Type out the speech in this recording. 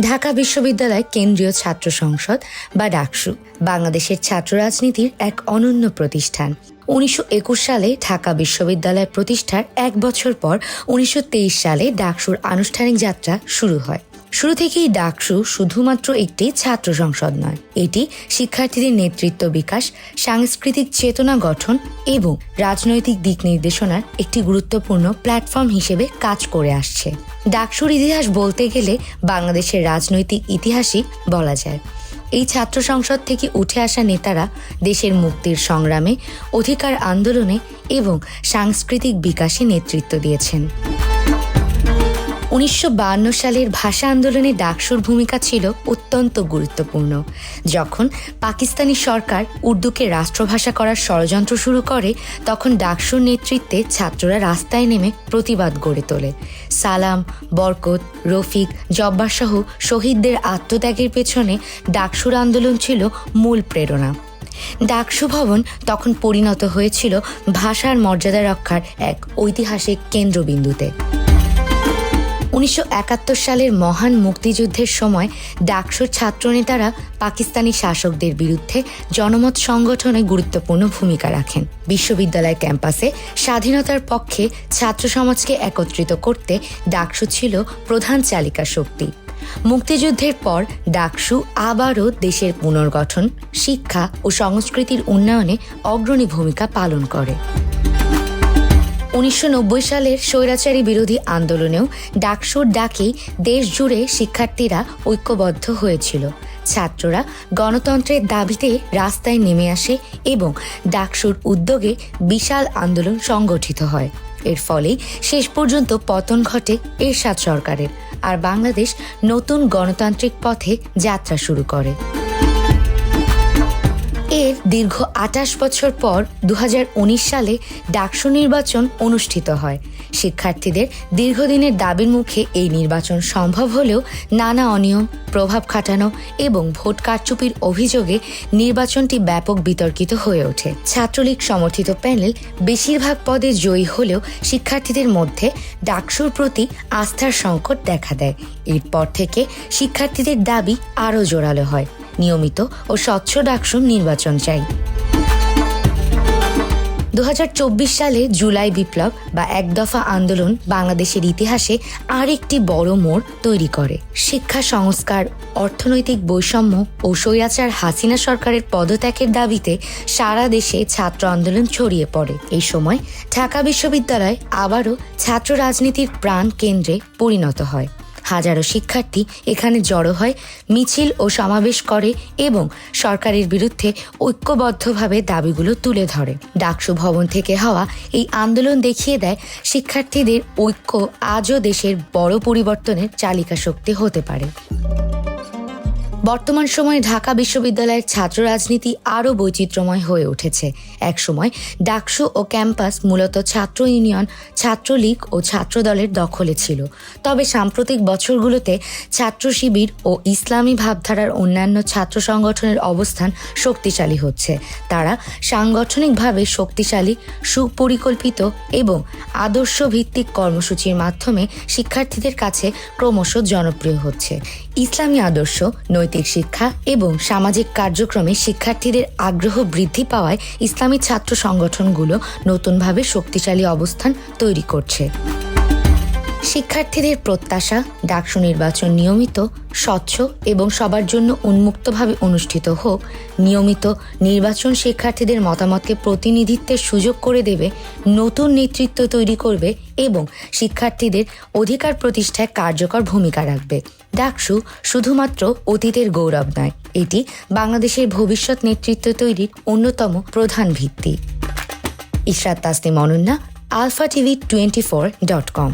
ঢাকা বিশ্ববিদ্যালয় কেন্দ্রীয় ছাত্র সংসদ বা ডাকসু, বাংলাদেশের ছাত্র রাজনীতির এক অনন্য প্রতিষ্ঠান। উনিশশো একুশ সালে ঢাকা বিশ্ববিদ্যালয় প্রতিষ্ঠার এক বছর পর উনিশশো তেইশ সালে ডাকসুর আনুষ্ঠানিক যাত্রা শুরু হয়। শুরু থেকেই ডাকসু শুধুমাত্র একটি ছাত্র সংসদ নয়। এটি শিক্ষার্থীদের নেতৃত্ব বিকাশ, সাংস্কৃতিক চেতনা গঠন এবং রাজনৈতিক দিক নির্দেশনার একটি গুরুত্বপূর্ণ প্ল্যাটফর্ম হিসেবে কাজ করে আসছে। ডাকসুর ইতিহাস বলতে গেলে বাংলাদেশের রাজনৈতিক ইতিহাসই বলা যায়। এই ছাত্র সংসদ থেকে উঠে আসা নেতারা দেশের মুক্তির সংগ্রামে, অধিকার আন্দোলনে এবং সাংস্কৃতিক বিকাশে নেতৃত্ব দিয়েছেন। উনিশশো সালের ভাষা আন্দোলনে ডাকসুর ভূমিকা ছিল অত্যন্ত গুরুত্বপূর্ণ। যখন পাকিস্তানি সরকার উর্দুকে রাষ্ট্রভাষা করার ষড়যন্ত্র শুরু করে, তখন ডাকসুর নেতৃত্বে ছাত্ররা রাস্তায় নেমে প্রতিবাদ গড়ে তোলে। সালাম, বরকত, রফিক, জব্বার সহ শহীদদের আত্মত্যাগের পেছনে ডাকসুর আন্দোলন ছিল মূল প্রেরণা। ডাকসু ভবন তখন পরিণত হয়েছিল ভাষার মর্যাদা রক্ষার এক ঐতিহাসিক কেন্দ্রবিন্দুতে। উনিশশো একাত্তর সালের মহান মুক্তিযুদ্ধের সময় ডাকসুর ছাত্রনেতারা পাকিস্তানি শাসকদের বিরুদ্ধে জনমত সংগঠনে গুরুত্বপূর্ণ ভূমিকা রাখেন। বিশ্ববিদ্যালয় ক্যাম্পাসে স্বাধীনতার পক্ষে ছাত্র সমাজকে একত্রিত করতে ডাকসু ছিল প্রধান চালিকা শক্তি। মুক্তিযুদ্ধের পর ডাকসু আবারও দেশের পুনর্গঠন, শিক্ষা ও সংস্কৃতির উন্নয়নে অগ্রণী ভূমিকা পালন করে। উনিশশো নব্বই সালের স্বৈরাচারী বিরোধী আন্দোলনেও ডাকসুর ডাকেই দেশ জুড়ে শিক্ষার্থীরা ঐক্যবদ্ধ হয়েছিল। ছাত্ররা গণতন্ত্রের দাবিতে রাস্তায় নেমে আসে এবং ডাকসুর উদ্যোগে বিশাল আন্দোলন সংগঠিত হয়। এর ফলেই শেষ পর্যন্ত পতন ঘটে এরশাদ সরকারের। আর বাংলাদেশ নতুন গণতান্ত্রিক পথে যাত্রা শুরু করে। দীর্ঘ আটাশ বছর পর দু হাজার উনিশ সালে ডাকসু নির্বাচন অনুষ্ঠিত হয়। শিক্ষার্থীদের দীর্ঘদিনের দাবির মুখে এই নির্বাচন সম্ভব হলেও নানা অনিয়ম, প্রভাব খাটানো এবং ভোট কারচুপির অভিযোগে নির্বাচনটি ব্যাপক বিতর্কিত হয়ে ওঠে। ছাত্রলীগ সমর্থিত প্যানেল বেশিরভাগ পদে জয়ী হলেও শিক্ষার্থীদের মধ্যে ডাকসুর প্রতি আস্থার সংকট দেখা দেয়। এরপর থেকে শিক্ষার্থীদের দাবি আরও জোরালো হয়। নিয়মিত ও স্বচ্ছ ডাকসুর নির্বাচন চাই। দু হাজার চব্বিশ সালে জুলাই বিপ্লব বা এক দফা আন্দোলন বাংলাদেশের ইতিহাসে আরেকটি বড় মোড় তৈরি করে। শিক্ষা, সংস্কার, অর্থনৈতিক বৈষম্য ও স্বৈরাচার হাসিনা সরকারের পদত্যাগের দাবিতে সারা দেশে ছাত্র আন্দোলন ছড়িয়ে পড়ে। এই সময় ঢাকা বিশ্ববিদ্যালয় আবারও ছাত্র রাজনীতির প্রাণ কেন্দ্রে পরিণত হয়। হাজারো শিক্ষার্থী এখানে জড়ো হয়, মিছিল ও সমাবেশ করে এবং সরকারের বিরুদ্ধে ঐক্যবদ্ধভাবে দাবিগুলো তুলে ধরে। ডাকসু ভবন থেকে হওয়া এই আন্দোলন দেখিয়ে দেয়, শিক্ষার্থীদের ঐক্য আজও দেশের বড় পরিবর্তনের চালিকা শক্তি হতে পারে। বর্তমান সময়ে ঢাকা বিশ্ববিদ্যালয়ের ছাত্র রাজনীতি আরও বৈচিত্র্যময় হয়ে উঠেছে। একসময় ডাকসু ও ক্যাম্পাস মূলত ছাত্র ইউনিয়ন, ছাত্রলীগ ও ছাত্রদলের দখলে ছিল। তবে সাম্প্রতিক বছরগুলোতে ছাত্র শিবির ও ইসলামী ভাবধারার অন্যান্য ছাত্র সংগঠনের অবস্থান শক্তিশালী হচ্ছে। তারা সাংগঠনিকভাবে শক্তিশালী, সুপরিকল্পিত এবং আদর্শ ভিত্তিক কর্মসূচির মাধ্যমে শিক্ষার্থীদের কাছে ক্রমশ জনপ্রিয় হচ্ছে। ইসলামী আদর্শ, নৈতিক শিক্ষা এবং সামাজিক কার্যক্রমে শিক্ষার্থীদের আগ্রহ বৃদ্ধি পাওয়ায় ইসলামী ছাত্র সংগঠনগুলো নতুনভাবে শক্তিশালী অবস্থান তৈরি করছে। শিক্ষার্থীদের প্রত্যাশা, ডাকসু নির্বাচন নিয়মিত, স্বচ্ছ এবং সবার জন্য উন্মুক্তভাবে অনুষ্ঠিত হোক। নিয়মিত নির্বাচন শিক্ষার্থীদের মতামতকে প্রতিনিধিত্বের সুযোগ করে দেবে, নতুন নেতৃত্ব তৈরি করবে এবং শিক্ষার্থীদের অধিকার প্রতিষ্ঠায় কার্যকর ভূমিকা রাখবে। ডাকসু শুধুমাত্র অতীতের গৌরব নয়, এটি বাংলাদেশের ভবিষ্যৎ নেতৃত্ব তৈরির অন্যতম প্রধান ভিত্তি। Ishrat Tasnim Ananya, Alpha TV twenty four dot com.